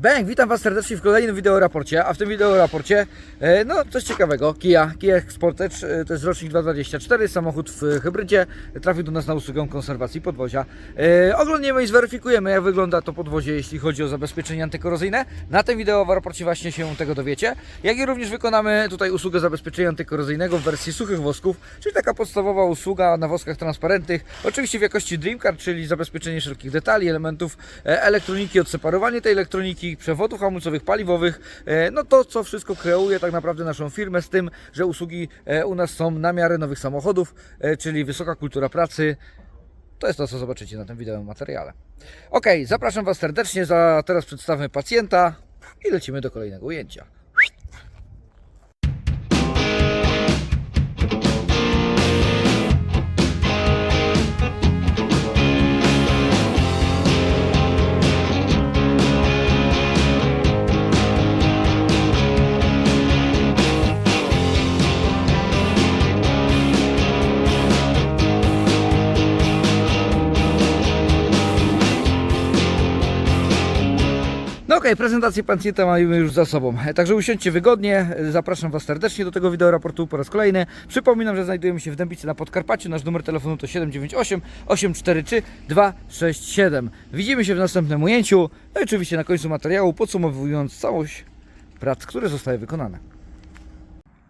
Bang, witam Was serdecznie w kolejnym wideoraporcie, a w tym wideoraporcie, e, no coś ciekawego, Kia, Kia Sportage, e, to jest rocznik 224, samochód w hybrydzie, trafił do nas na usługę konserwacji podwozia. E, oglądniemy i zweryfikujemy jak wygląda to podwozie, jeśli chodzi o zabezpieczenie antykorozyjne. Na tym wideoraporcie właśnie się tego dowiecie, jak i również wykonamy tutaj usługę zabezpieczenia antykorozyjnego w wersji suchych wosków, czyli taka podstawowa usługa na woskach transparentnych, oczywiście w jakości Dreamcard, czyli zabezpieczenie wszelkich detali, elementów e, elektroniki, odseparowanie tej elektroniki, przewodów hamulcowych, paliwowych, e, no to co wszystko kreuje tak naprawdę naszą firmę z tym, że usługi e, u nas są na miarę nowych samochodów, e, czyli wysoka kultura pracy. To jest to, co zobaczycie na tym wideo materiale. Ok, zapraszam Was serdecznie, za teraz przedstawmy pacjenta i lecimy do kolejnego ujęcia. Okej, prezentację pacjenta mamy już za sobą. E, Także usiądźcie wygodnie. E, Zapraszam Was serdecznie do tego wideoraportu po raz kolejny. Przypominam, że znajdujemy się w Dębicy na Podkarpaciu. Nasz numer telefonu to 798 843 267. Widzimy się w następnym ujęciu. No i oczywiście na końcu materiału podsumowując całość prac, które zostały wykonane.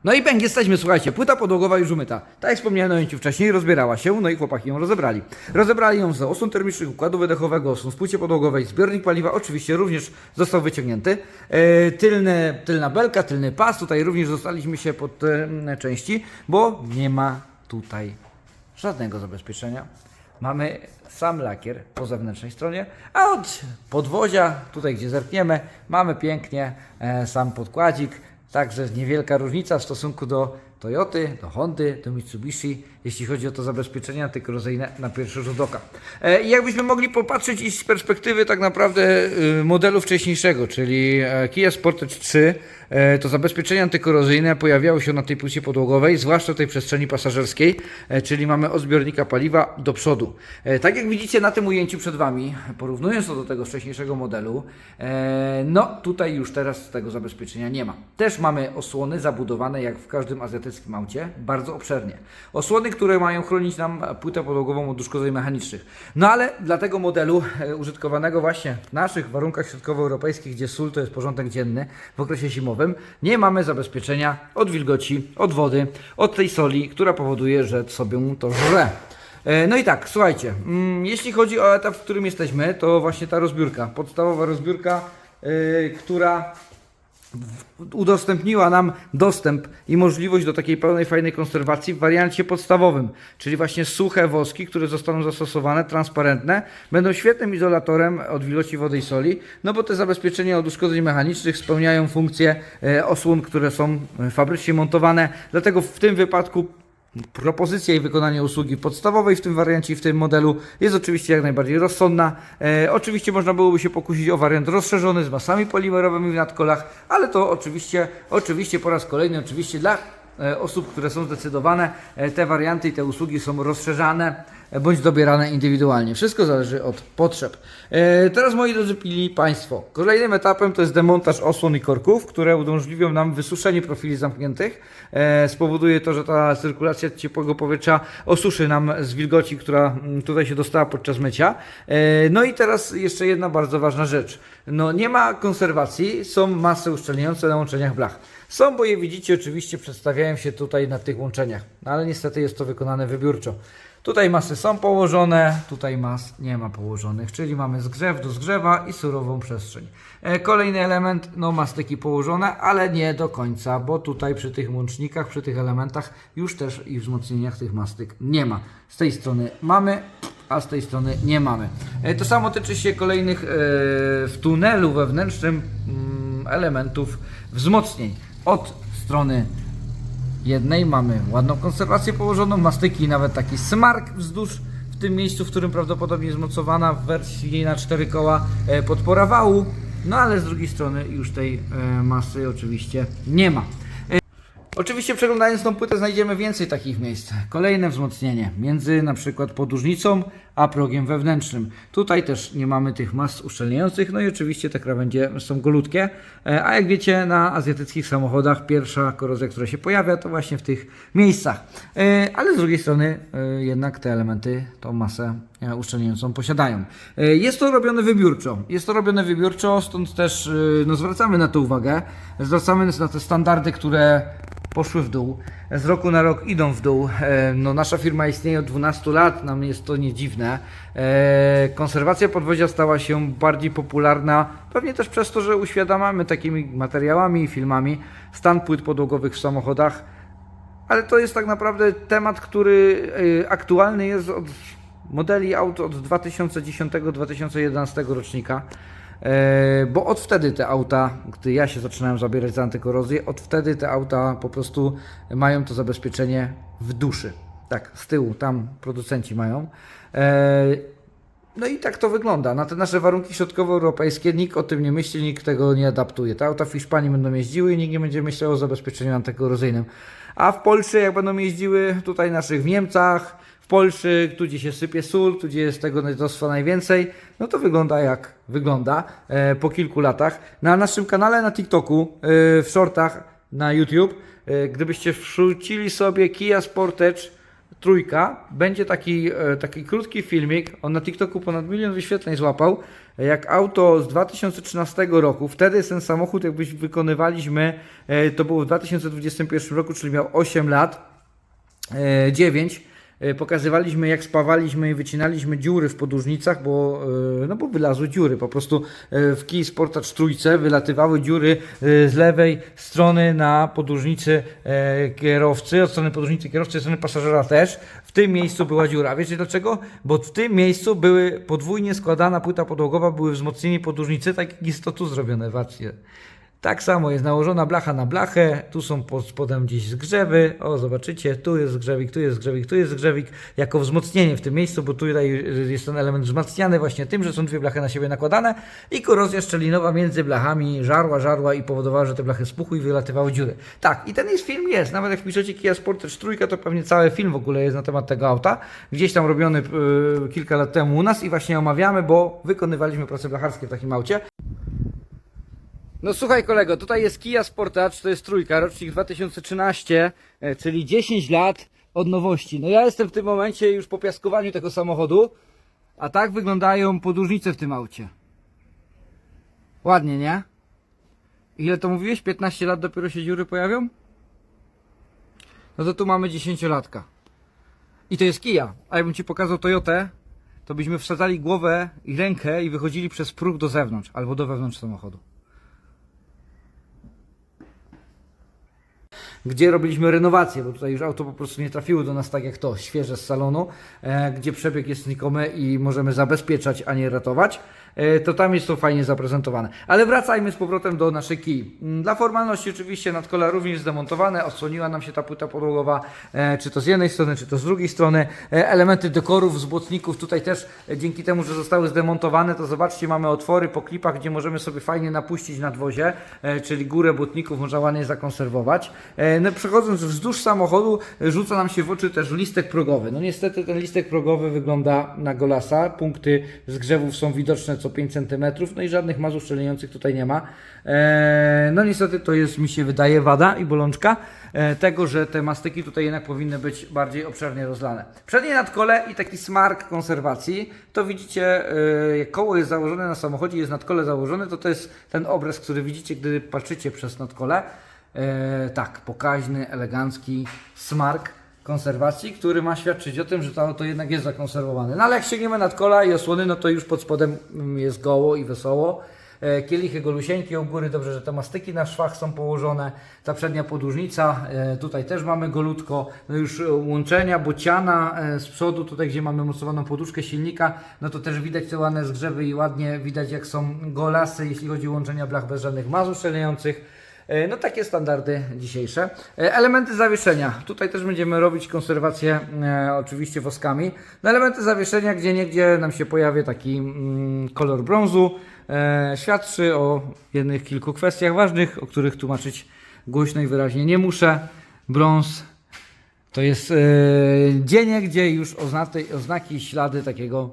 No i pęk, jesteśmy, słuchajcie, płyta podłogowa już umyta. Tak jak wspomniałem ujęciu wcześniej, rozbierała się, no i chłopaki ją rozebrali. Rozebrali ją z osłon termicznych, układu wydechowego, osłon w płycie podłogowej, zbiornik paliwa oczywiście również został wyciągnięty. E, tylne, tylna belka, tylny pas, tutaj również zostaliśmy się pod mm, części, bo nie ma tutaj żadnego zabezpieczenia. Mamy sam lakier po zewnętrznej stronie, a od podwozia, tutaj gdzie zerkniemy, mamy pięknie e, sam podkładzik. Także niewielka różnica w stosunku do Toyoty, do Hondy, do Mitsubishi, jeśli chodzi o to zabezpieczenie antykorozyjne na pierwszy rzut oka. E, I jakbyśmy mogli popatrzeć i z perspektywy tak naprawdę y, modelu wcześniejszego, czyli e, Kia Sportage 3, e, to zabezpieczenie antykorozyjne pojawiało się na tej płycie podłogowej, zwłaszcza tej przestrzeni pasażerskiej, czyli mamy od zbiornika paliwa do przodu. Tak jak widzicie na tym ujęciu przed Wami, porównując to do tego wcześniejszego modelu, no tutaj już teraz tego zabezpieczenia nie ma. Też mamy osłony zabudowane jak w każdym azjatyckim aucie, bardzo obszernie. Osłony, które mają chronić nam płytę podłogową od uszkodzeń mechanicznych. No ale dla tego modelu e, użytkowanego właśnie w naszych warunkach środkowoeuropejskich, gdzie sól to jest porządek dzienny w okresie zimowym, nie mamy zabezpieczenia od wilgoci, od wody, od tej soli, która powoduje, że sobie to żre. E, No i tak, słuchajcie, mm, jeśli chodzi o etap, w którym jesteśmy, to właśnie ta rozbiórka, podstawowa rozbiórka, yy, która udostępniła nam dostęp i możliwość do takiej pełnej, fajnej konserwacji w wariancie podstawowym, czyli właśnie suche woski, które zostaną zastosowane, transparentne, będą świetnym izolatorem od wilgoci wody i soli, no bo te zabezpieczenia od uszkodzeń mechanicznych spełniają funkcję e, osłon, które są fabrycznie montowane, dlatego w tym wypadku Propozycja i wykonanie usługi podstawowej w tym wariancie i w tym modelu jest oczywiście jak najbardziej rozsądna. E, oczywiście można byłoby się pokusić o wariant rozszerzony z masami polimerowymi w nadkolach, ale to oczywiście, oczywiście po raz kolejny, oczywiście dla osób, które są zdecydowane, e, te warianty i te usługi są rozszerzane e, bądź dobierane indywidualnie. Wszystko zależy od potrzeb. E, teraz moi drodzy pili Państwo, kolejnym etapem to jest demontaż osłon i korków, które umożliwią nam wysuszenie profili zamkniętych. E, spowoduje to, że ta cyrkulacja ciepłego powietrza osuszy nam z wilgoci, która mm, tutaj się dostała podczas mycia. E, no i teraz jeszcze jedna bardzo ważna rzecz. No nie ma konserwacji, są masy uszczelniające na łączeniach blach. Są, bo je widzicie, oczywiście przedstawiają się tutaj na tych łączeniach, no ale niestety jest to wykonane wybiórczo. Tutaj masy są położone, tutaj mas nie ma położonych, czyli mamy zgrzew do zgrzewa i surową przestrzeń. E, Kolejny element, no mastyki położone, ale nie do końca, bo tutaj przy tych łącznikach, przy tych elementach już też i wzmocnieniach tych mastyk nie ma. Z tej strony mamy, a z tej strony nie mamy. E, To samo tyczy się kolejnych e, w tunelu wewnętrznym mm, elementów wzmocnień. Od strony jednej mamy ładną konserwację położoną, mastyki nawet taki smark wzdłuż w tym miejscu, w którym prawdopodobnie jest mocowana w wersji na cztery koła e, podpora wału, no ale z drugiej strony już tej e, masy oczywiście nie ma. Oczywiście przeglądając tą płytę znajdziemy więcej takich miejsc. Kolejne wzmocnienie między na przykład podłużnicą a progiem wewnętrznym. Tutaj też nie mamy tych mas uszczelniających, no i oczywiście te krawędzie są golutkie, e, a jak wiecie na azjatyckich samochodach pierwsza korozja, która się pojawia to właśnie w tych miejscach. E, Ale z drugiej strony e, jednak te elementy tą masę uszczelniającą posiadają. Jest to robione wybiórczo. Jest to robione wybiórczo, stąd też no, zwracamy na to uwagę. Zwracamy na te standardy, które poszły w dół. Z roku na rok idą w dół. No, nasza firma istnieje od 12 lat, nam jest to nie dziwne. E, Konserwacja podwozia stała się bardziej popularna, pewnie też przez to, że uświadamiamy takimi materiałami i filmami stan płyt podłogowych w samochodach. Ale to jest tak naprawdę temat, który y, aktualny jest od modeli aut od 2010-2011 rocznika. E, Bo od wtedy te auta, gdy ja się zaczynałem zabierać za antykorozję, od wtedy te auta po prostu mają to zabezpieczenie w duszy. Tak, z tyłu, tam producenci mają. E, no i tak to wygląda. Na te nasze warunki środkowoeuropejskie nikt o tym nie myśli, nikt tego nie adaptuje. Te auta w Hiszpanii będą jeździły i nikt nie będzie myślał o zabezpieczeniu antykorozyjnym. A w Polsce, jak będą jeździły tutaj naszych w Niemcach, w Polsce, tu gdzie się sypie sól, tu gdzie jest tego netostwa najwięcej, no to wygląda jak wygląda e, po kilku latach. Na naszym kanale na TikToku, e, w shortach na YouTube, e, gdybyście wrzucili sobie Kia Sportage trójka, będzie taki, e, taki krótki filmik, on na TikToku ponad milion wyświetleń złapał, e, jak auto z 2013 roku, wtedy ten samochód jakbyś wykonywaliśmy, e, to było w 2021 roku, czyli miał 8 lat, e, 9. E, Pokazywaliśmy, jak spawaliśmy i wycinaliśmy dziury w podłużnicach, bo, e, no bo wylazły dziury. Po prostu e, w Kij Sportage trójce wylatywały dziury z lewej strony na podłużnicy kierowcy, od strony podłużnicy kierowcy, od strony pasażera też. W tym miejscu była dziura. Wiecie dlaczego? Bo w tym miejscu były podwójnie składana płyta podłogowa, były wzmocnienie podłużnicy, tak jak jest to tu zrobione. Zobaczcie. Tak samo jest nałożona blacha na blachę, tu są pod spodem gdzieś zgrzewy, o zobaczycie, tu jest zgrzewik, tu jest zgrzewik, tu jest zgrzewik, jako wzmocnienie w tym miejscu, bo tutaj jest ten element wzmacniany właśnie tym, że są dwie blachy na siebie nakładane. I korozja szczelinowa między blachami żarła, żarła i powodowała, że te blachy spuchły i wylatywały dziury. Tak, i ten jest film jest, nawet jak wpiszecie Kia Sportage trójka, to pewnie cały film w ogóle jest na temat tego auta, gdzieś tam robiony yy, kilka lat temu u nas i właśnie omawiamy, bo wykonywaliśmy prace blacharskie w takim aucie. No słuchaj kolego, tutaj jest Kia Sportage, to jest trójka, rocznik 2013, e, czyli 10 lat od nowości. No ja jestem w tym momencie już po piaskowaniu tego samochodu, a tak wyglądają podłużnice w tym aucie. Ładnie, nie? Ile to mówiłeś? 15 lat dopiero się dziury pojawią? No to tu mamy 10-latka. I to jest Kia. A jakbym Ci pokazał Toyotę, to byśmy wsadzali głowę i rękę i wychodzili przez próg do zewnątrz, albo do wewnątrz samochodu. Gdzie robiliśmy renowację, bo tutaj już auto po prostu nie trafiło do nas tak jak to, świeże z salonu, e, gdzie przebieg jest znikomy i możemy zabezpieczać, a nie ratować, to tam jest to fajnie zaprezentowane. Ale wracajmy z powrotem do naszej kij. Mm, Dla formalności oczywiście nadkola również zdemontowane, odsłoniła nam się ta płyta podłogowa, e, czy to z jednej strony, czy to z drugiej strony. E, elementy dekorów, z błotników tutaj też e, dzięki temu, że zostały zdemontowane, to zobaczcie, mamy otwory po klipach, gdzie możemy sobie fajnie napuścić nadwozie, e, czyli górę błotników można ładnie zakonserwować. E, No, przechodząc wzdłuż samochodu, e, rzuca nam się w oczy też listek progowy. No niestety ten listek progowy wygląda na golasa. Punkty zgrzewów są widoczne co 5 cm, no i żadnych maz uszczelniających tutaj nie ma. E, No niestety to jest, mi się wydaje, wada i bolączka e, tego, że te mastyki tutaj jednak powinny być bardziej obszernie rozlane. Przednie nadkole i taki smark konserwacji, to widzicie, e, jak koło jest założone na samochodzie, jest nadkole założone, to to jest ten obraz, który widzicie, gdy patrzycie przez nadkole. Tak, pokaźny, elegancki smark konserwacji, który ma świadczyć o tym, że to auto jednak jest zakonserwowane. No ale jak sięgniemy nad kola i osłony, no to już pod spodem mm, jest goło i wesoło. E, Kielichy golusieńkie u góry, dobrze, że te mastyki na szwach są położone. Ta przednia podłużnica, e, tutaj też mamy golutko. No już e, łączenia, bociana z przodu, tutaj gdzie mamy mocowaną poduszkę silnika, no to też widać te ładne zgrzewy i ładnie widać jak są golasy, jeśli chodzi o łączenia blach bez żadnych mazów szczelniających. E, No takie standardy dzisiejsze. E, Elementy zawieszenia. Tutaj też będziemy robić konserwację e, oczywiście woskami. No elementy zawieszenia, gdzie niegdzie nam się pojawia taki mm, kolor brązu. E, świadczy o jednych kilku kwestiach ważnych, o których tłumaczyć głośno i wyraźnie nie muszę. Brąz To jest e, gdzie już oznaki, oznaki ślady takiego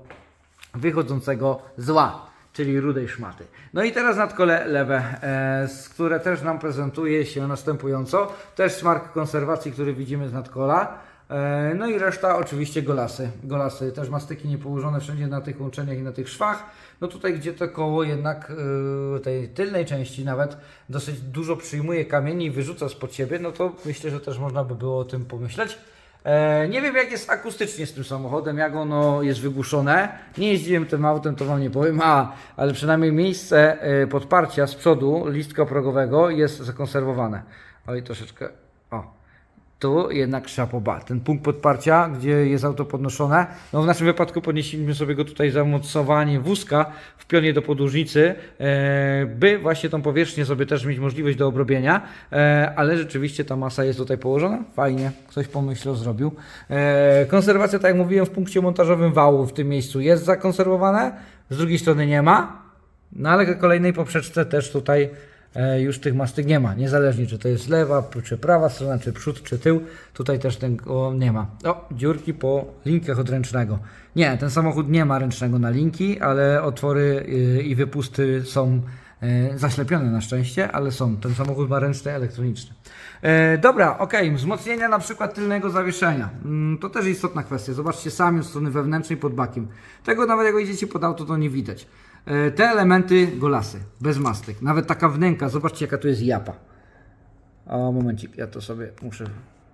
wychodzącego zła, czyli rudej szmaty. No i teraz nadkole lewe, e, które też nam prezentuje się następująco. Też smark konserwacji, który widzimy z nadkola. E, no i reszta oczywiście golasy. Golasy też mastyki niepołożone wszędzie na tych łączeniach i na tych szwach. No tutaj, gdzie to koło jednak e, tej tylnej części nawet dosyć dużo przyjmuje kamieni i wyrzuca spod siebie, no to myślę, że też można by było o tym pomyśleć. E, nie wiem jak jest akustycznie z tym samochodem, jak ono jest wygłuszone. Nie jeździłem tym autem, to Wam nie powiem, a, ale przynajmniej miejsce e, podparcia z przodu listka progowego jest zakonserwowane. Oj, troszeczkę. Tu jednak szapoba. Ten punkt podparcia, gdzie jest auto podnoszone, no w naszym wypadku podnieśliśmy sobie go tutaj za mocowanie wózka w pionie do podłużnicy, e, by właśnie tą powierzchnię sobie też mieć możliwość do obrobienia, e, ale rzeczywiście ta masa jest tutaj położona. Fajnie, ktoś pomyślał, zrobił. E, konserwacja, tak jak mówiłem, w punkcie montażowym wału w tym miejscu jest zakonserwowane, z drugiej strony nie ma, no ale kolejnej poprzeczce też tutaj już tych mastek nie ma. Niezależnie czy to jest lewa, czy prawa strona, czy przód, czy tył. Tutaj też tego nie ma. O, dziurki po linkach od ręcznego. Nie, ten samochód nie ma ręcznego na linki, ale otwory y, i wypusty są e, zaślepione na szczęście, ale są. Ten samochód ma ręczny elektroniczny. E, dobra, ok, wzmocnienia na przykład tylnego zawieszenia. Mm, to też istotna kwestia. Zobaczcie sami od strony wewnętrznej pod bakiem. Tego nawet jak idziecie pod auto, to nie widać. E, te elementy golasy, bez mastek. Nawet taka wnęka, zobaczcie jaka tu jest japa. O, momencik, ja to sobie muszę...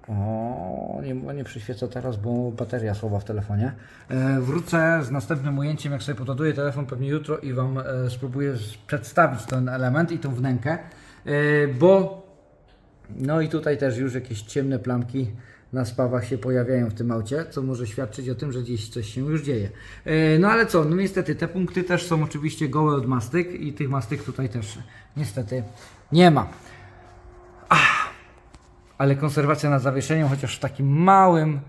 O, nie, nie przyświeca teraz, bo bateria słaba w telefonie. E, wrócę z następnym ujęciem, jak sobie podładuję telefon pewnie jutro i Wam e, spróbuję przedstawić ten element i tą wnękę, e, bo no i tutaj też już jakieś ciemne plamki na spawach się pojawiają w tym aucie, co może świadczyć o tym, że gdzieś coś się już dzieje. E, No ale co, no niestety te punkty też są oczywiście gołe od mastyk i tych mastyk tutaj też niestety nie ma. Ale konserwacja nad zawieszeniem, chociaż w takim małym,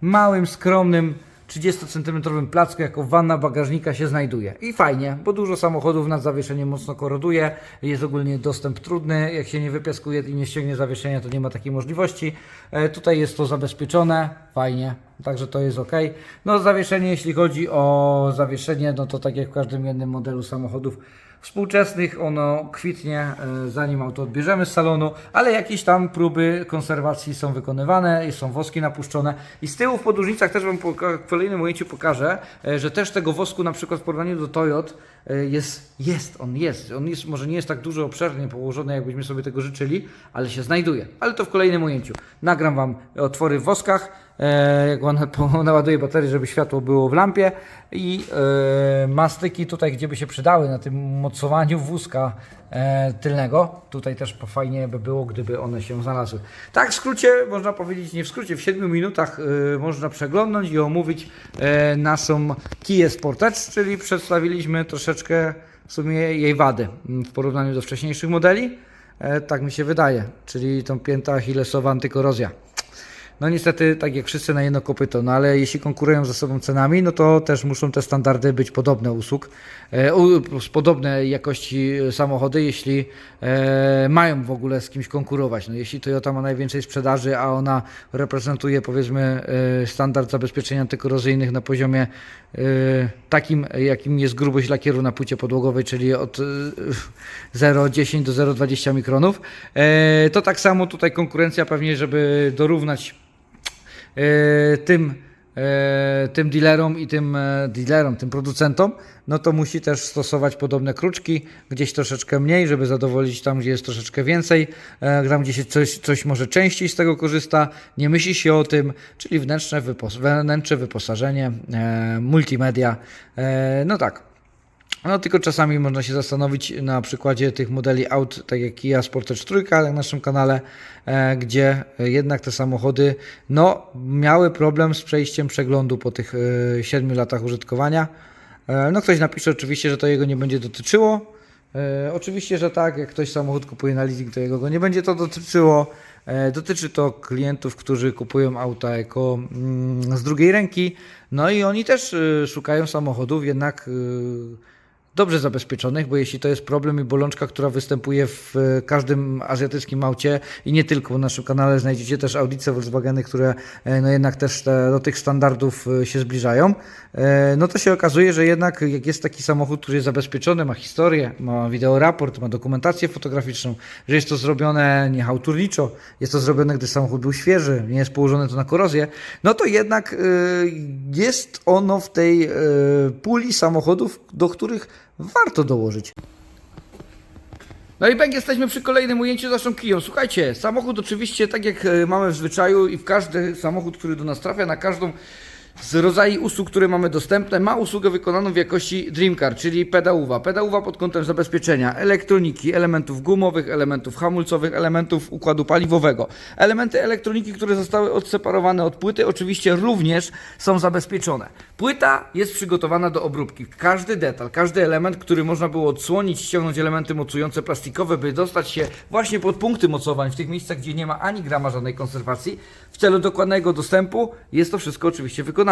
małym, skromnym 30 cm placku jako wanna bagażnika się znajduje. I fajnie, bo dużo samochodów nad zawieszeniem mocno koroduje, jest ogólnie dostęp trudny, jak się nie wypiaskuje i nie ściągnie zawieszenia, to nie ma takiej możliwości. E, tutaj jest to zabezpieczone, fajnie, także to jest ok. No zawieszenie, jeśli chodzi o zawieszenie, no to tak jak w każdym jednym modelu samochodów współczesnych, ono kwitnie e, zanim auto odbierzemy z salonu, ale jakieś tam próby konserwacji są wykonywane, są woski napuszczone. I z tyłu w podróżnicach też Wam w kolejnym ujęciu pokażę, e, że też tego wosku na przykład w porównaniu do Toyot e, jest, jest, on jest, on jest, może nie jest tak dużo obszernie położony, jakbyśmy sobie tego życzyli, ale się znajduje, ale to w kolejnym ujęciu. Nagram Wam otwory w woskach, jak on po- naładuje baterię, żeby światło było w lampie i e, mastyki tutaj, gdzie by się przydały na tym mocowaniu wózka e, tylnego. Tutaj też fajnie by było, gdyby one się znalazły. Tak w skrócie, można powiedzieć, nie w skrócie, w 7 minutach e, można przeglądnąć i omówić e, naszą Kia Sportage, czyli przedstawiliśmy troszeczkę w sumie jej wady m, w porównaniu do wcześniejszych modeli. E, tak mi się wydaje, czyli tą pięta achillesowa antykorozja. No niestety, tak jak wszyscy na jedno kopyto, no ale jeśli konkurują ze sobą cenami, no to też muszą te standardy być podobne usług, e, z podobnej jakości e, samochody, jeśli e, mają w ogóle z kimś konkurować. No jeśli Toyota ma najwięcej sprzedaży, a ona reprezentuje powiedzmy standard zabezpieczeń antykorozyjnych na poziomie takim, jakim jest grubość lakieru na płycie podłogowej, czyli od e, 0,10 do 0,20 mikronów, to tak samo tutaj konkurencja pewnie, żeby dorównać tym, e, tym dealerom i tym e, dealerom, tym producentom, no to musi też stosować podobne kruczki, gdzieś troszeczkę mniej, żeby zadowolić tam, gdzie jest troszeczkę więcej, e, tam, gdzie się coś, coś może częściej z tego korzysta, nie myśli się o tym, czyli wnętrzne, wyposażenie, e, multimedia, e, no tak. No tylko czasami można się zastanowić na przykładzie tych modeli aut, tak jak Kia Sportage Trójka na naszym kanale, e, gdzie jednak te samochody no, miały problem z przejściem przeglądu po tych e, 7 latach użytkowania. E, no ktoś napisze oczywiście, że to jego nie będzie dotyczyło. E, oczywiście, że tak, jak ktoś samochód kupuje na leasing, to jego go nie będzie to dotyczyło. E, dotyczy to klientów, którzy kupują auta jako mm, z drugiej ręki. No i oni też e, szukają samochodów jednak e, dobrze zabezpieczonych, bo jeśli to jest problem i bolączka, która występuje w e, każdym azjatyckim aucie i nie tylko, w naszym kanale znajdziecie też audycje Volkswageny, które e, no jednak też te, do tych standardów e, się zbliżają, no to się okazuje, że jednak jak jest taki samochód, który jest zabezpieczony, ma historię, ma wideoraport, ma dokumentację fotograficzną, że jest to zrobione nie hałturniczo, jest to zrobione, gdy samochód był świeży, nie jest położone to na korozję, no to jednak jest ono w tej puli samochodów, do których warto dołożyć. No i bęk, jesteśmy przy kolejnym ujęciu z naszą Kiją. Słuchajcie, samochód oczywiście, tak jak e, mamy w zwyczaju i w każdy samochód, który do nas trafia, na każdą z rodzajów usług, które mamy dostępne, ma usługę wykonaną w jakości Dreamcar, czyli pedałowa. Pedałowa pod kątem zabezpieczenia elektroniki, elementów gumowych, elementów hamulcowych, elementów układu paliwowego. Elementy elektroniki, które zostały odseparowane od płyty, oczywiście również są zabezpieczone. Płyta jest przygotowana do obróbki. Każdy detal, każdy element, który można było odsłonić, ściągnąć elementy mocujące plastikowe, by dostać się właśnie pod punkty mocowań, w tych miejscach, gdzie nie ma ani grama żadnej konserwacji, w celu dokładnego dostępu jest to wszystko oczywiście wykonane.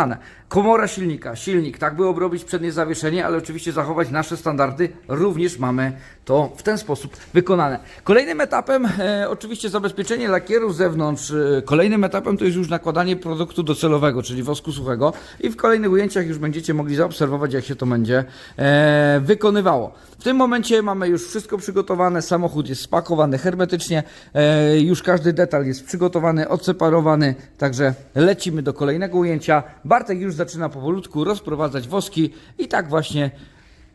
Komora silnika, silnik, tak by obrobić przednie zawieszenie, ale oczywiście zachować nasze standardy, również mamy to w ten sposób wykonane. Kolejnym etapem e, oczywiście zabezpieczenie lakieru z zewnątrz, e, kolejnym etapem to jest już nakładanie produktu docelowego, czyli wosku suchego i w kolejnych ujęciach już będziecie mogli zaobserwować, jak się to będzie e, wykonywało. W tym momencie mamy już wszystko przygotowane, samochód jest spakowany hermetycznie, e, już każdy detal jest przygotowany, odseparowany, także lecimy do kolejnego ujęcia. Bartek już zaczyna powolutku rozprowadzać woski i tak właśnie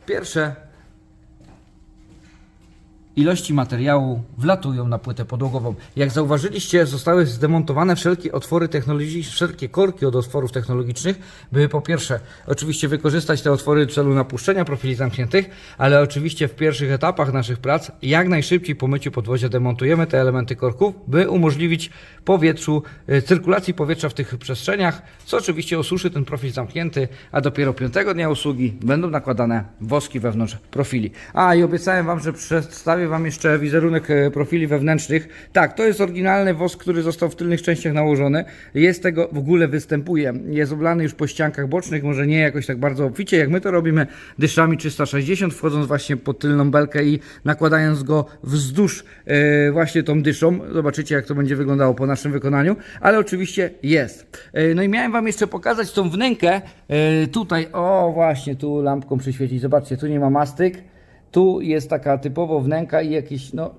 pierwsze ilości materiału wlatują na płytę podłogową. Jak zauważyliście, zostały zdemontowane wszelkie otwory technologiczne, wszelkie korki od otworów technologicznych, by po pierwsze oczywiście wykorzystać te otwory w celu napuszczenia profili zamkniętych, ale oczywiście w pierwszych etapach naszych prac jak najszybciej po myciu podwozia demontujemy te elementy korków, by umożliwić powietrzu, y, cyrkulacji powietrza w tych przestrzeniach, co oczywiście osuszy ten profil zamknięty, a dopiero piątego dnia usługi będą nakładane woski wewnątrz profili. A i obiecałem Wam, że przedstawię Wam jeszcze wizerunek e, profili wewnętrznych. Tak, to jest oryginalny wosk, który został w tylnych częściach nałożony. Jest tego, w ogóle występuje. Jest oblany już po ściankach bocznych, może nie jakoś tak bardzo obficie, jak my to robimy, dyszami 360, wchodząc właśnie pod tylną belkę i nakładając go wzdłuż e, właśnie tą dyszą. Zobaczycie, jak to będzie wyglądało po naszym wykonaniu, ale oczywiście jest. E, no i miałem Wam jeszcze pokazać tą wnękę tutaj, o właśnie, tu lampką przyświecić. Zobaczcie, tu nie ma mastyk. Tu jest taka typowo wnęka i jakieś no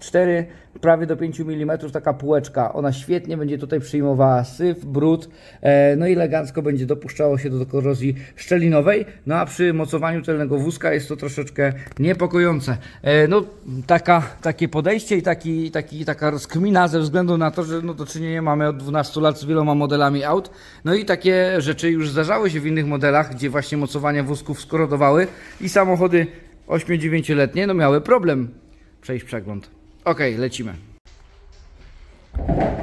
4, prawie do 5 mm taka półeczka. Ona świetnie będzie tutaj przyjmowała syf, brud, e, no i elegancko będzie dopuszczało się do korozji szczelinowej. No a przy mocowaniu tylnego wózka jest to troszeczkę niepokojące. E, no taka, takie podejście i taki, taki, taka rozkmina ze względu na to, że no do czynienia mamy od 12 lat z wieloma modelami aut. No i takie rzeczy już zdarzały się w innych modelach, gdzie właśnie mocowania wózków skorodowały i samochody 8-9-letnie no miały problem przejść przegląd. Okej, lecimy.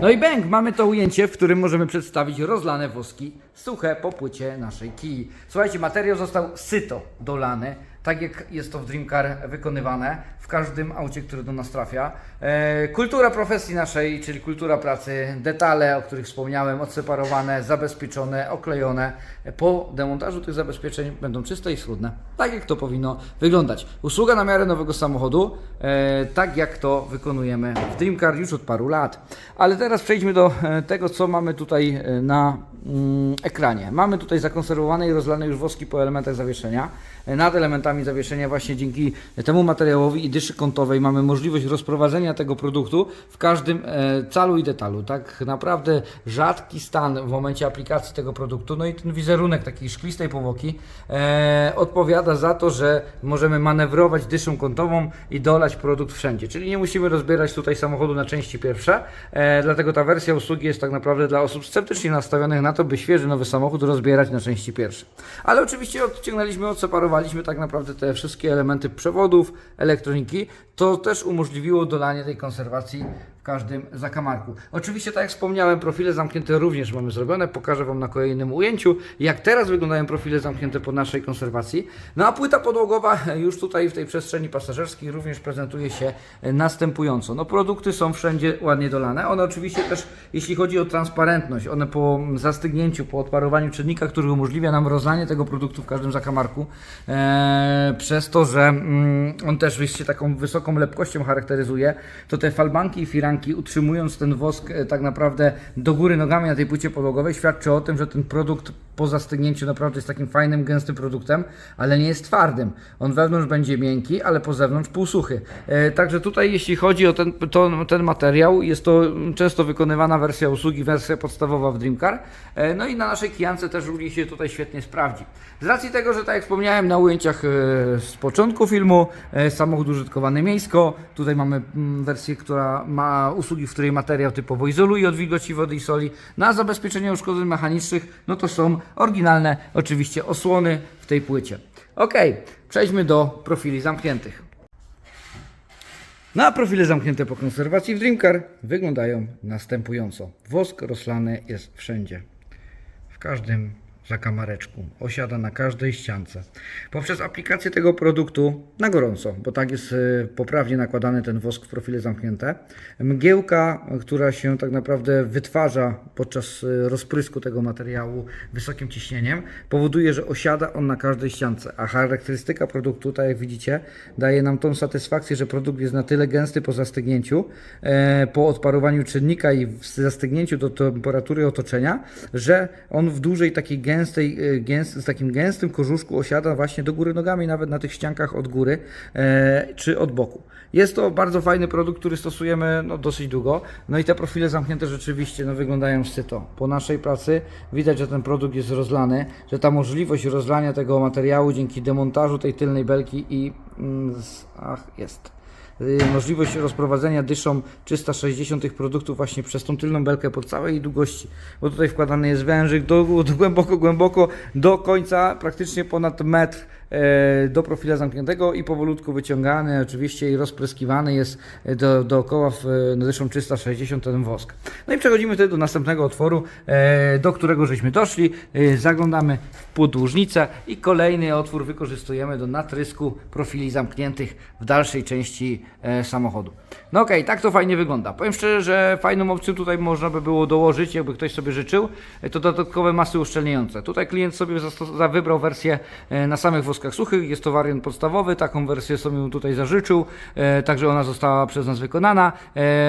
No i bęk, mamy to ujęcie, w którym możemy przedstawić rozlane woski suche po płycie naszej kij. Słuchajcie, materiał został syto dolany, tak jak jest to w Dreamcar wykonywane w każdym aucie, który do nas trafia. E, kultura profesji naszej, czyli kultura pracy, detale, o których wspomniałem, odseparowane, zabezpieczone, oklejone. Po demontażu tych zabezpieczeń będą czyste i schludne. Tak jak to powinno wyglądać. Usługa na miarę nowego samochodu, e, tak jak to wykonujemy w Dreamcar już od paru lat. Ale teraz przejdźmy do e, tego, co mamy tutaj na mm, ekranie. Mamy tutaj zakonserwowane i rozlane już woski po elementach zawieszenia. Nad elementami zawieszenia właśnie dzięki temu materiałowi i dyszy kątowej mamy możliwość rozprowadzenia tego produktu w każdym e, calu i detalu. Tak naprawdę rzadki stan w momencie aplikacji tego produktu, no i ten wizerunek takiej szklistej powłoki e, odpowiada za to, że możemy manewrować dyszą kątową i dolać produkt wszędzie. Czyli nie musimy rozbierać tutaj samochodu na części pierwsze, e, dlatego ta wersja usługi jest tak naprawdę dla osób sceptycznie nastawionych na to, by świeży nowy samochód rozbierać na części pierwsze. Ale oczywiście odciągnęliśmy, odseparowaliśmy tak naprawdę te wszystkie elementy przewodów, elektroniki. To też umożliwiło dolanie tej konserwacji każdym zakamarku. Oczywiście, tak jak wspomniałem, profile zamknięte również mamy zrobione. Pokażę Wam na kolejnym ujęciu, jak teraz wyglądają profile zamknięte po naszej konserwacji. No a płyta podłogowa już tutaj w tej przestrzeni pasażerskiej również prezentuje się następująco. No produkty są wszędzie ładnie dolane. One oczywiście też, jeśli chodzi o transparentność, one po zastygnięciu, po odparowaniu czynnika, który umożliwia nam rozlanie tego produktu w każdym zakamarku, e, przez to, że mm, on też się taką wysoką lepkością charakteryzuje, to te falbanki i firanki utrzymując ten wosk e, tak naprawdę do góry nogami na tej płycie podłogowej świadczy o tym, że ten produkt po zastygnięciu naprawdę jest takim fajnym, gęstym produktem, ale nie jest twardym. On wewnątrz będzie miękki, ale po zewnątrz półsuchy. E, także tutaj jeśli chodzi o ten, to, ten materiał, jest to często wykonywana wersja usługi, wersja podstawowa w Dreamcar. E, no i na naszej kijance też również się tutaj świetnie sprawdzi. Z racji tego, że tak jak wspomniałem na ujęciach z początku filmu, samochód użytkowany miejsko, tutaj mamy mm, wersję, która ma usługi, w której materiał typowo izoluje od wilgoci wody i soli. Na zabezpieczenie uszkodzeń mechanicznych, no to są oryginalne oczywiście osłony w tej płycie. Ok, przejdźmy do profili zamkniętych. Na profile zamknięte po konserwacji w Dreamcar wyglądają następująco. Wosk rozlany jest wszędzie. W każdym zakamareczku. Osiada na każdej ściance. Poprzez aplikację tego produktu na gorąco, bo tak jest e, poprawnie nakładany ten wosk w profile zamknięte. Mgiełka, która się tak naprawdę wytwarza podczas e, rozprysku tego materiału wysokim ciśnieniem, powoduje, że osiada on na każdej ściance. A charakterystyka produktu, tak jak widzicie, daje nam tą satysfakcję, że produkt jest na tyle gęsty po zastygnięciu, e, po odparowaniu czynnika i zastygnięciu do temperatury otoczenia, że on w dużej takiej gęstej, e, gęst, z takim gęstym korzuszku osiada właśnie do góry nogami, nawet na tych ściankach od góry e, czy od boku. Jest to bardzo fajny produkt, który stosujemy no, dosyć długo. No i te profile zamknięte rzeczywiście no, wyglądają syto. Po naszej pracy widać, że ten produkt jest rozlany, że ta możliwość rozlania tego materiału dzięki demontażu tej tylnej belki i mm, ach, jest możliwość rozprowadzenia dyszą 360 tych produktów właśnie przez tą tylną belkę po całej długości, bo tutaj wkładany jest wężyk do, do głęboko, głęboko do końca, praktycznie ponad metr do profila zamkniętego i powolutku wyciągany oczywiście i rozpryskiwany jest do, dookoła w no, dyszą 360 ten wosk. No i przechodzimy wtedy do następnego otworu, e, do którego żeśmy doszli, e, zaglądamy w podłużnicę i kolejny otwór wykorzystujemy do natrysku profili zamkniętych w dalszej części e, samochodu. No okej, tak to fajnie wygląda. Powiem szczerze, że fajną opcją tutaj można by było dołożyć, jakby ktoś sobie życzył, e, to dodatkowe masy uszczelniające. Tutaj klient sobie wybrał wersję e, na samych woskach suchych, jest to wariant podstawowy, taką wersję sobie tutaj zażyczył, e, także ona została przez nas wykonana.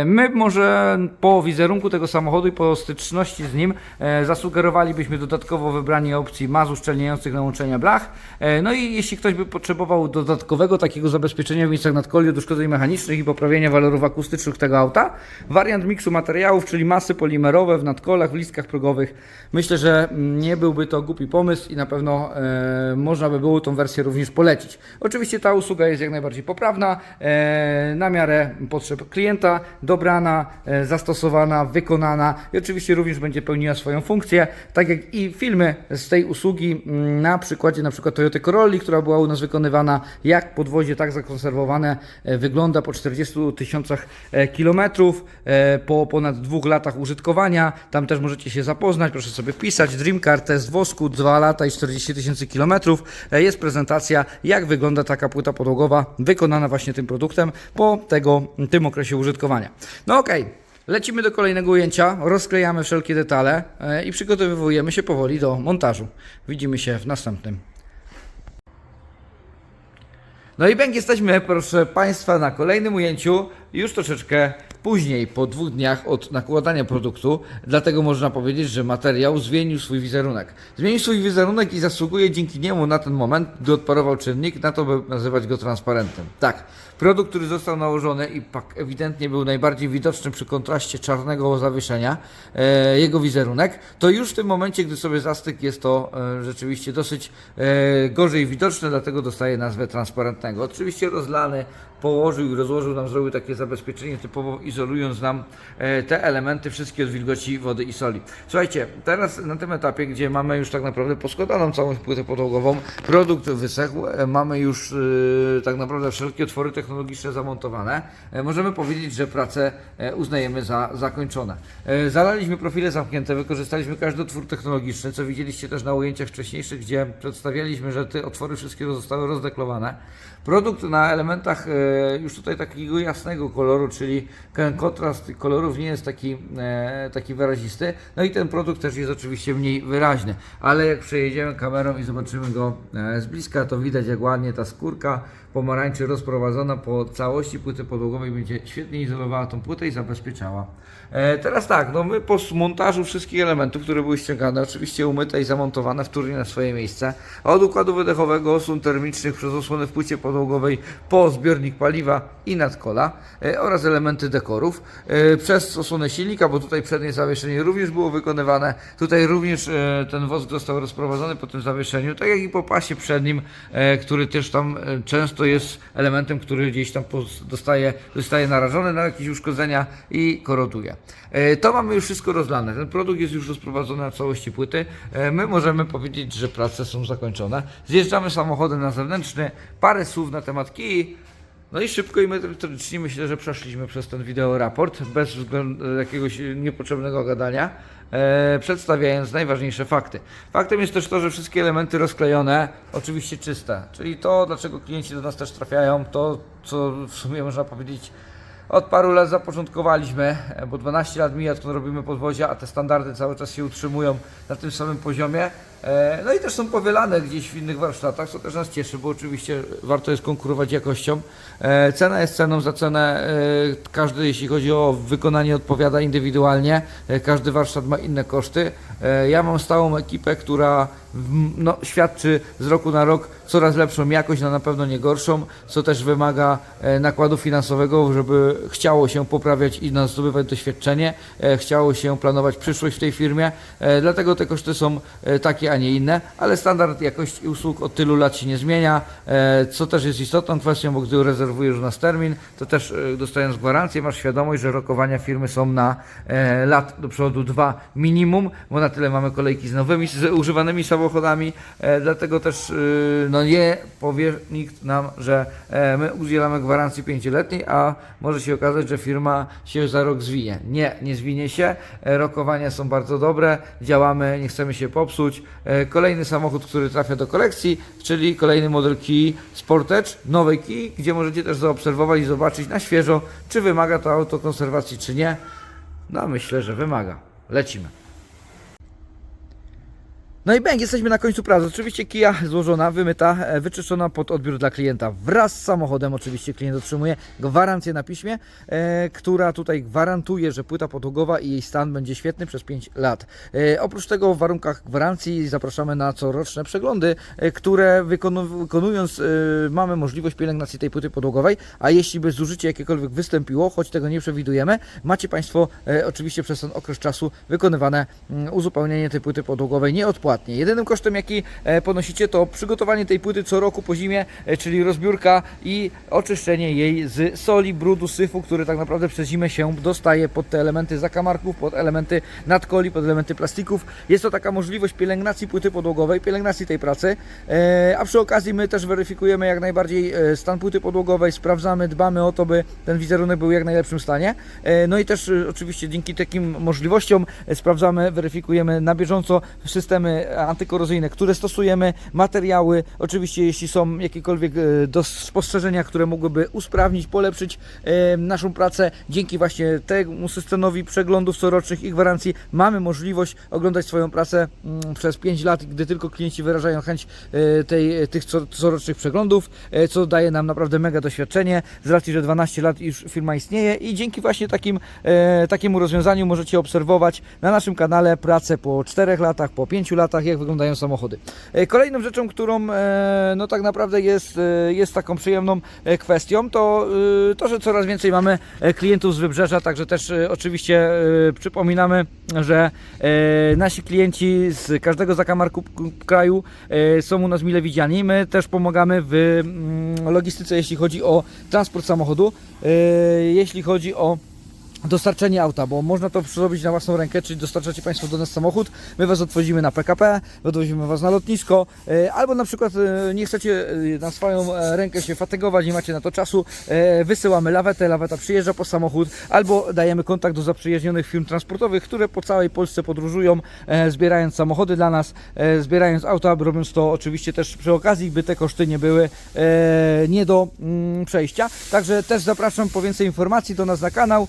My może po wizerunku tego samochodu i po styczności z nim zasugerowalibyśmy dodatkowo wybranie opcji mas uszczelniających na łączenia blach. No i jeśli ktoś by potrzebował dodatkowego takiego zabezpieczenia w miejscach nadkoli od uszkodzeń mechanicznych i poprawienia walorów akustycznych tego auta, wariant miksu materiałów, czyli masy polimerowe w nadkolach, w listkach progowych, myślę, że nie byłby to głupi pomysł i na pewno e, można by było tą wersję również polecić. Oczywiście ta usługa jest jak najbardziej poprawna, e, na miarę potrzeb klienta, dobrana, e, zastosowana, wykonana i oczywiście również będzie pełniła swoją funkcję, tak jak i filmy z tej usługi mm, na przykładzie na przykład Toyota Corolli, która była u nas wykonywana, jak podwozie tak zakonserwowane e, wygląda po 40 tysiącach e, kilometrów, e, po ponad dwóch latach użytkowania. Tam też możecie się zapoznać, proszę sobie wpisać Dreamcar test wosku 2 lata i 40 tysięcy kilometrów. E, Jest prezentacja, jak wygląda taka płyta podłogowa wykonana właśnie tym produktem po tego, tym okresie użytkowania. No okej. Lecimy do kolejnego ujęcia, rozklejamy wszelkie detale i przygotowujemy się powoli do montażu. Widzimy się w następnym. No i bęk jesteśmy, proszę Państwa, na kolejnym ujęciu, już troszeczkę później, po dwóch dniach od nakładania produktu, dlatego można powiedzieć, że materiał zmienił swój wizerunek. Zmienił swój wizerunek i zasługuje dzięki niemu na ten moment, gdy odparował czynnik, na to, by nazywać go transparentem. Tak, produkt, który został nałożony i ewidentnie był najbardziej widoczny przy kontraście czarnego zawieszenia, e, jego wizerunek, to już w tym momencie, gdy sobie zastyk jest to e, rzeczywiście dosyć e, gorzej widoczne, dlatego dostaje nazwę transparentnego. Oczywiście rozlany położył i rozłożył nam, zrobił takie zabezpieczenie typowo izolując nam e, te elementy wszystkie od wilgoci, wody i soli. Słuchajcie, teraz na tym etapie, gdzie mamy już tak naprawdę poskładaną całą płytę podłogową, produkt wysechł, e, mamy już e, tak naprawdę wszelkie otwory technologiczne, zamontowane, możemy powiedzieć, że prace e, uznajemy za zakończone. Zalaliśmy profile zamknięte, wykorzystaliśmy każdy otwór technologiczny, co widzieliście też na ujęciach wcześniejszych, gdzie przedstawialiśmy, że te otwory wszystkie zostały rozdeklowane. Produkt na elementach już tutaj takiego jasnego koloru, czyli ten kontrast kolorów nie jest taki, e, taki wyrazisty. No i ten produkt też jest oczywiście mniej wyraźny, ale jak przejedziemy kamerą i zobaczymy go e, z bliska, to widać jak ładnie ta skórka pomarańczy rozprowadzona po całości płyty podłogowej będzie świetnie izolowała tą płytę i zabezpieczała. E, teraz tak, no my po montażu wszystkich elementów, które były ściągane, oczywiście umyte i zamontowane wtórnie na swoje miejsce, od układu wydechowego, osłon termicznych przez osłonę w płycie podłogowej po zbiornik paliwa i nadkola e, oraz elementy dekorów, e, przez osłonę silnika, bo tutaj przednie zawieszenie również było wykonywane, tutaj również e, ten wosk został rozprowadzony po tym zawieszeniu, tak jak i po pasie przednim, e, który też tam e, często jest elementem, który gdzieś tam dostaje, zostaje narażony na jakieś uszkodzenia i koroduje. E, To mamy już wszystko rozlane. Ten produkt jest już rozprowadzony na całości płyty. E, My możemy powiedzieć, że prace są zakończone. Zjeżdżamy samochodem na zewnętrzny. Parę słów na temat kij. No i szybko i metodycznie myślę, że przeszliśmy przez ten wideoraport bez jakiegoś niepotrzebnego gadania, e, przedstawiając najważniejsze fakty. Faktem jest też to, że wszystkie elementy rozklejone, oczywiście czyste, czyli to, dlaczego klienci do nas też trafiają, to co w sumie można powiedzieć od paru lat zapoczątkowaliśmy, e, bo 12 lat mija, odkąd robimy podwozia, a te standardy cały czas się utrzymują na tym samym poziomie. E, No i też są powielane gdzieś w innych warsztatach, co też nas cieszy, bo oczywiście warto jest konkurować jakością. E, Cena jest ceną za cenę. e, Każdy, jeśli chodzi o wykonanie, odpowiada indywidualnie. Każdy warsztat ma inne koszty. Ja mam stałą ekipę, która no, świadczy z roku na rok coraz lepszą jakość, no na pewno nie gorszą, co też wymaga nakładu finansowego, żeby chciało się poprawiać i zdobywać doświadczenie, chciało się planować przyszłość w tej firmie, dlatego te koszty są e, a nie inne, ale standard jakości usług od tylu lat się nie zmienia, e, co też jest istotną kwestią, bo gdy rezerwujesz nas termin, to też e, dostając gwarancję masz świadomość, że rokowania firmy są na e, lat do przodu dwa minimum, bo na tyle mamy kolejki z nowymi, z używanymi samochodami, dlatego też no nie powie nikt nam, że my udzielamy gwarancji pięcioletniej, a może się okazać, że firma się za rok zwinie. Nie, nie zwinie się, rokowania są bardzo dobre, działamy, nie chcemy się popsuć. E, Kolejny samochód, który trafia do kolekcji, czyli kolejny model Kia Sportage, nowej Kia, gdzie możecie też zaobserwować i zobaczyć na świeżo, czy wymaga to auto konserwacji, czy nie. No myślę, że wymaga. Lecimy. No i bęk, jesteśmy na końcu pracy. Oczywiście kija złożona, wymyta, e, wyczyszczona pod odbiór dla klienta. Wraz z samochodem oczywiście klient otrzymuje gwarancję na piśmie, e, która tutaj gwarantuje, że płyta podłogowa i jej stan będzie świetny przez 5 lat. E, oprócz tego w warunkach gwarancji zapraszamy na coroczne przeglądy, e, które wykonu, wykonując e, mamy możliwość pielęgnacji tej płyty podłogowej, a jeśli by zużycie jakiekolwiek wystąpiło, choć tego nie przewidujemy, macie Państwo e, oczywiście przez ten okres czasu wykonywane mm, uzupełnienie tej płyty podłogowej Jedynym kosztem, jaki e, ponosicie, to przygotowanie tej płyty co roku po zimie, e, czyli rozbiórka i oczyszczenie jej z soli, brudu, syfu, który tak naprawdę przez zimę się dostaje pod te elementy zakamarków, pod elementy nadkoli, pod elementy plastików. Jest to taka możliwość pielęgnacji płyty podłogowej, pielęgnacji tej pracy, e, a przy okazji my też weryfikujemy jak najbardziej stan płyty podłogowej, sprawdzamy, dbamy o to, by ten wizerunek był jak najlepszym stanie. No i też oczywiście dzięki takim możliwościom sprawdzamy, weryfikujemy na bieżąco systemy antykorozyjne, które stosujemy, materiały, oczywiście jeśli są jakiekolwiek e, dos- spostrzeżenia, które mogłyby usprawnić, polepszyć e, naszą pracę, dzięki właśnie temu systemowi przeglądów corocznych i gwarancji mamy możliwość oglądać swoją pracę mm, przez 5 lat, gdy tylko klienci wyrażają chęć e, tej, tych co- corocznych przeglądów, co daje nam naprawdę mega doświadczenie, z racji, że 12 lat już firma istnieje i dzięki właśnie takim, takiemu rozwiązaniu możecie obserwować na naszym kanale pracę po 4 latach, po 5 latach, jak wyglądają samochody. E, Kolejną rzeczą, którą e, no tak naprawdę jest, e, jest taką przyjemną kwestią, to to, że coraz więcej mamy klientów z wybrzeża, także też oczywiście przypominamy, że nasi klienci z każdego zakamarku kraju są u nas mile widziani. My też pomagamy w mm, logistyce, jeśli chodzi o transport samochodu, jeśli chodzi o dostarczenie auta, bo można to zrobić na własną rękę, czyli dostarczacie Państwo do nas samochód, my Was odwozimy na PKP, odwozimy Was na lotnisko, e, albo na przykład e, nie chcecie e, na swoją rękę się fatygować, nie macie na to czasu, wysyłamy lawetę, laweta przyjeżdża po samochód, albo dajemy kontakt do zaprzyjaźnionych firm transportowych, które po całej Polsce podróżują, zbierając samochody dla nas, zbierając auta, robiąc to oczywiście też przy okazji, by te koszty nie były nie do mm, przejścia. Także też zapraszam po więcej informacji do nas na kanał,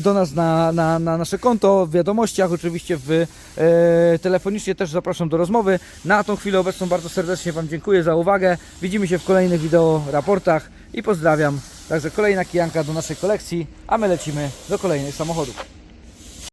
do nas na, na, na nasze konto, w wiadomościach, oczywiście w, e, telefonicznie też zapraszam do rozmowy. Na tą chwilę obecną bardzo serdecznie Wam dziękuję za uwagę. Widzimy się w kolejnych wideo raportach i pozdrawiam. Także kolejna kijanka do naszej kolekcji, a my lecimy do kolejnych samochodów.